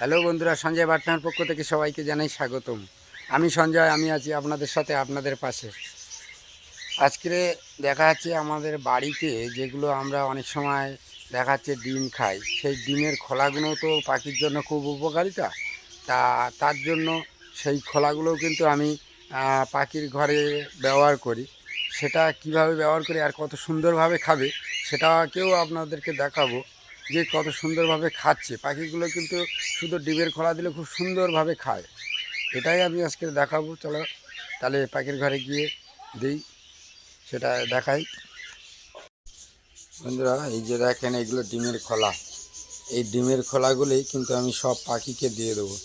Hello বন্ধুরা, সঞ্জয় বাটনার পক্ষ থেকে সবাইকে জানাই স্বাগতম। আমি সঞ্জয়, আমি আছি আপনাদের সাথে আপনাদের পাশে। আজকে দেখা যাচ্ছে আমাদের বাড়িতে যেগুলো আমরা অনেক সময় দেখা যাচ্ছে ডিম খাই, সেই ডিমের খোলাগুলো তো পাখির জন্য খুব উপকারিতা। তা তার জন্য সেই খোলাগুলোও কিন্তু আমি পাখির ঘরে ব্যবহার করি। সেটা কীভাবে ব্যবহার করি আর কত সুন্দরভাবে খাবে, সেটাকেও আপনাদেরকে দেখাবো। যে কত সুন্দরভাবে খাচ্ছে। পাখিগুলো কিন্তু শুধু ডিমের খোলা দিলে খুব সুন্দরভাবে খায়। এটাই আমি আজকে দেখাবো। চলো তাহলে পাখির ঘরে গিয়ে দিই। সেটা দেখাই। বন্ধুরা, এই যে দেখেন, এগুলো ডিমের খোলা। এই ডিমের খোলাগুলি কিন্তু আমি সব পাখিকে দিয়ে দেবো।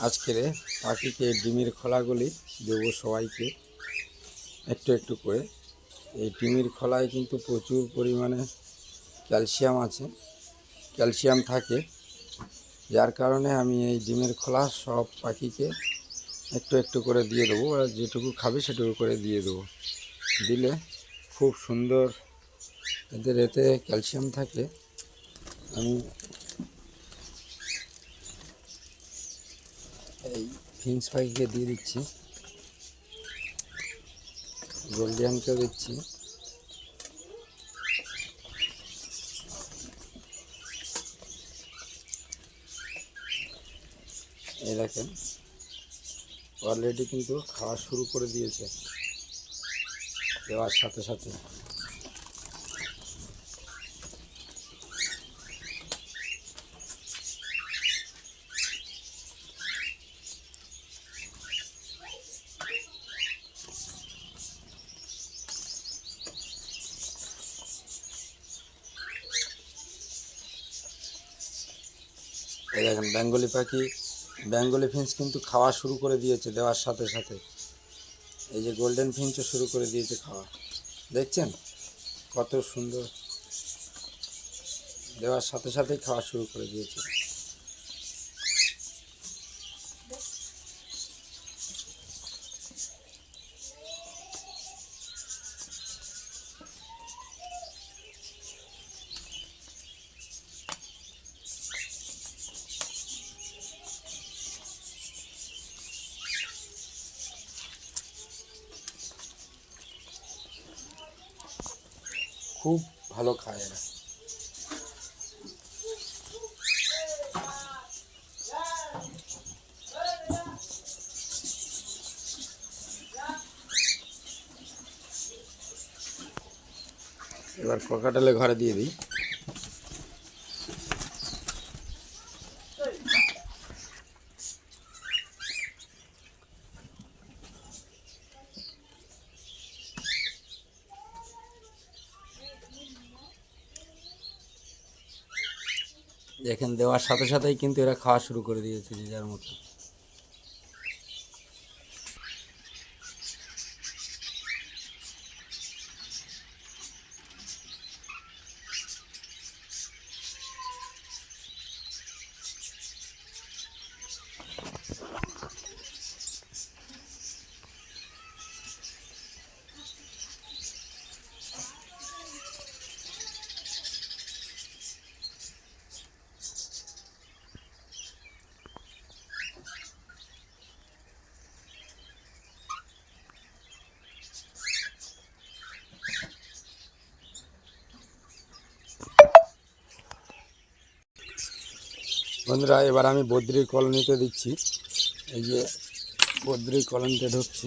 আজকের পাখিকে ডিমের খোলাগুলি দেবো সবাইকে। একটু একটু করে। এই ডিমের খোলায় কিন্তু প্রচুর পরিমাণে ক্যালসিয়াম আছে। ক্যালসিয়াম থাকে, যার কারণে আমি এই ডিমের খোলা সব পাখিকে একটু একটু করে দিয়ে দেবো আর যেটুকু খাবে সেটুকু করে দিয়ে দেবো। দিলে খুব সুন্দর এদের এতে ক্যালসিয়াম থাকে। আমি এই ফিন্স পাখিকে দিয়ে দিচ্ছি গোল্ডিয়ানকে দিচ্ছি। এই দেখেন। অলরেডি কিন্তু খাওয়া শুরু করে দিয়েছে। দেওয়ার সাথে সাথে। দেখেন বেঙ্গলি পাখি বেঙ্গলি ফিঞ্চ কিন্তু খাওয়া শুরু করে দিয়েছে দেওয়ার সাথে সাথে। এই যে গোল্ডেন ফিঞ্চও শুরু করে দিয়েছে খাওয়া। দেখছেন? কত সুন্দর। দেওয়ার সাথে সাথেই খাওয়া শুরু করে দিয়েছে খুব ভালো খায় না। এবার ককাটালে ঘরে দিয়ে দিই। দেখেন দেওয়ার সাথে সাথেই কিন্তু এরা খাওয়া শুরু করে দিয়েছে যে যার মতো। বন্ধুরা, এবার আমি বদ্রির কলোনিতে দিচ্ছি। এই যে বদ্রির কলোনিতে ঢুকছি।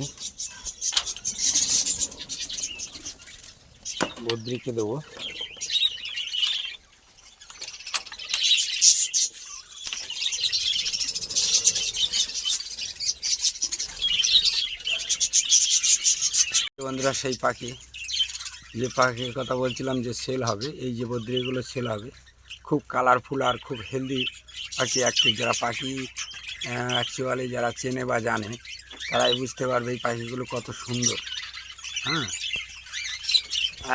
বদ্রিকে দেবো। বন্ধুরা, সেই পাখি। যে পাখির কথা বলছিলাম যে সেল হবে, এই যে বদ্রিগুলো সেল হবে। খুব কালারফুল আর খুব হেলদি পাখি অ্যাক্টিভ যারা পাখি অ্যাকচুয়ালি যারা চেনে বা জানে, তারাই বুঝতে পারবে এই পাখিগুলো কত সুন্দর। হ্যাঁ?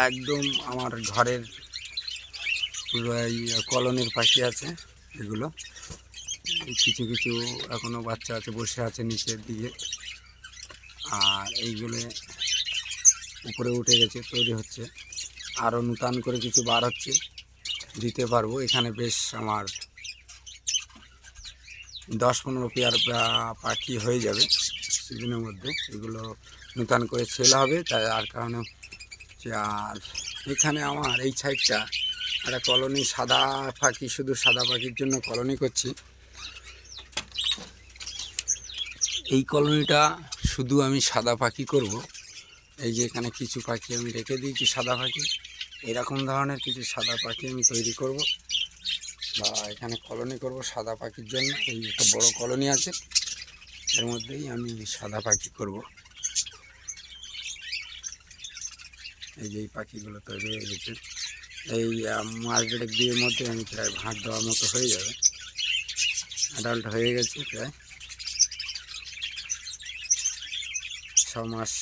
একদম আমার ঘরের পুরো কলোনির পাখি আছে এগুলো। কিছু কিছু এখনও বাচ্চা আছে, বসে আছে নিচের দিকে। আর এইগুলো উপরে উঠে গেছে, তৈরি হচ্ছে। আরও নূতন করে কিছু বার হচ্ছে, দিতে পারব। এখানে বেশ আমার দশ পনেরো পেয়ার পাখি হয়ে যাবে সিজনের মধ্যে। এগুলো নূতন করে সেল হবে তাই আর কারণে আর এখানে আমার এই সাইডটা একটা কলোনি, সাদা পাখি, শুধু সাদা পাখির জন্য কলোনি করছি। এই কলোনিটা শুধু আমি সাদা পাখি করব। এই যে এখানে কিছু পাখি আমি রেখে দিয়েছি সাদা পাখি। এরকম ধরনের কিছু সাদা পাখি আমি তৈরি করব। বা এখানে কলোনি করব সাদা পাখির জন্য। এই একটা বড় কলোনি আছে। এর মধ্যেই আমি সাদা পাখি করব। এই যে পাখিগুলো তৈরি হয়ে গেছে। এই মাস দেড়েক মধ্যে আমি প্রায় ভাত দেওয়ার মতো হয়ে যাবে। অ্যাডাল্ট হয়ে গেছে প্রায়। ছ মাস,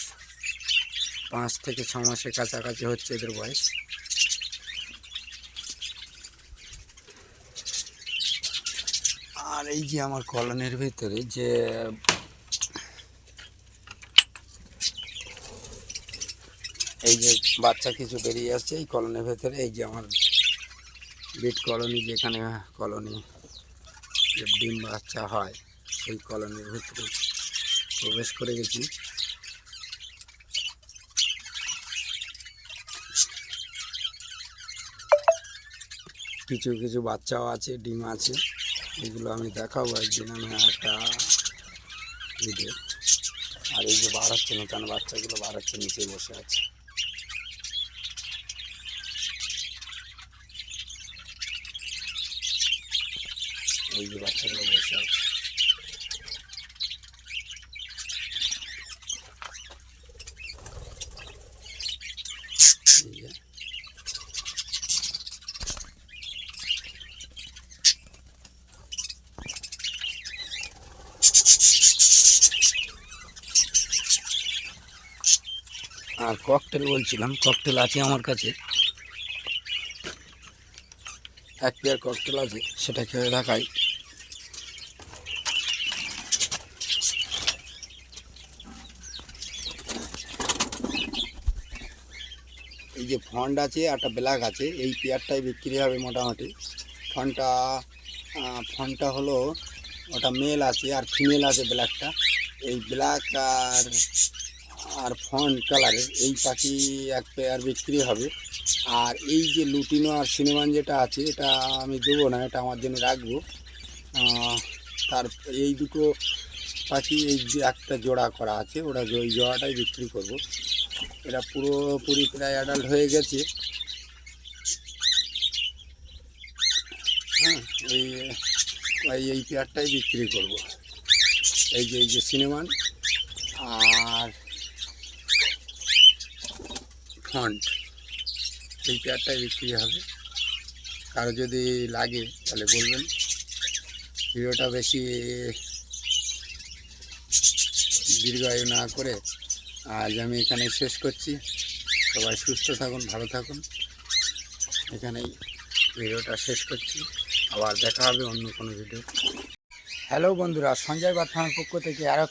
পাঁচ থেকে ছ মাসের কাছাকাছি হচ্ছে এদের বয়স। আর এই যে আমার কলনের ভিতরে যে এই যে বাচ্চা কিছু বেরিয়ে আসছে, এই কলনের ভেতরে এই যে আমার বিট কলোনি, যেখানে কলোনি যে ডিম বাচ্চা হয়, সেই কলোনির ভিতরে প্রবেশ করে গেছি। কিছু কিছু বাচ্চাও আছে, ডিম আছে। এগুলো আমি দেখাবো একদিন আমি একটা ভিডিও। আর এই যে বার হচ্ছে নতুন বাচ্চাগুলো, বার নিচে বসে আছে। এই যে বাচ্চাগুলো বসে আছে এই যে আর ককটেল বলছিলাম ককটেল আছে আমার কাছে। এক পেয়ার ককটেল আছে, সেটা খেয়ে দেখাই। এই যে ফন্ড আছে একটা ব্ল্যাক আছে, এই পেয়ারটাই বিক্রি হবে মোটামুটি। ফন্ডটা ফন্ডটা হলো, ওটা মেল আছে আর ফিমেল আছে ব্ল্যাকটা এই ব্ল্যাক আর আর ফন্ট কালারের এই পাখি এক পেয়ার বিক্রি হবে। আর এই যে লুটিনো আর সিনেমান যেটা আছে, এটা আমি দেবো না, এটা আমার জন্য রাখব। তার এই দুটো পাখি, এই যে একটা জোড়া করা আছে, ওটা ওই জোড়াটাই বিক্রি করব। এটা পুরোপুরি প্রায় অ্যাডাল্ট হয়ে গেছে। হ্যাঁ এই এই পেয়ারটাই বিক্রি করব। এই যে এই যে সিনেমান। আর ফন্ট এই পেয়ারটাই বিক্রি হবে। কারও যদি লাগে, তাহলে বলবেন। ভিডিওটা বেশি দীর্ঘায়ু না করে আজ আমি এখানে শেষ করছি। সবাই সুস্থ থাকুন, ভালো থাকুন। এখানেই ভিডিওটা শেষ করছি। আবার দেখা হবে অন্য কোনো ভিডিও। হ্যালো বন্ধুরা, সঞ্জয় বাদ পক্ষ থেকে আরও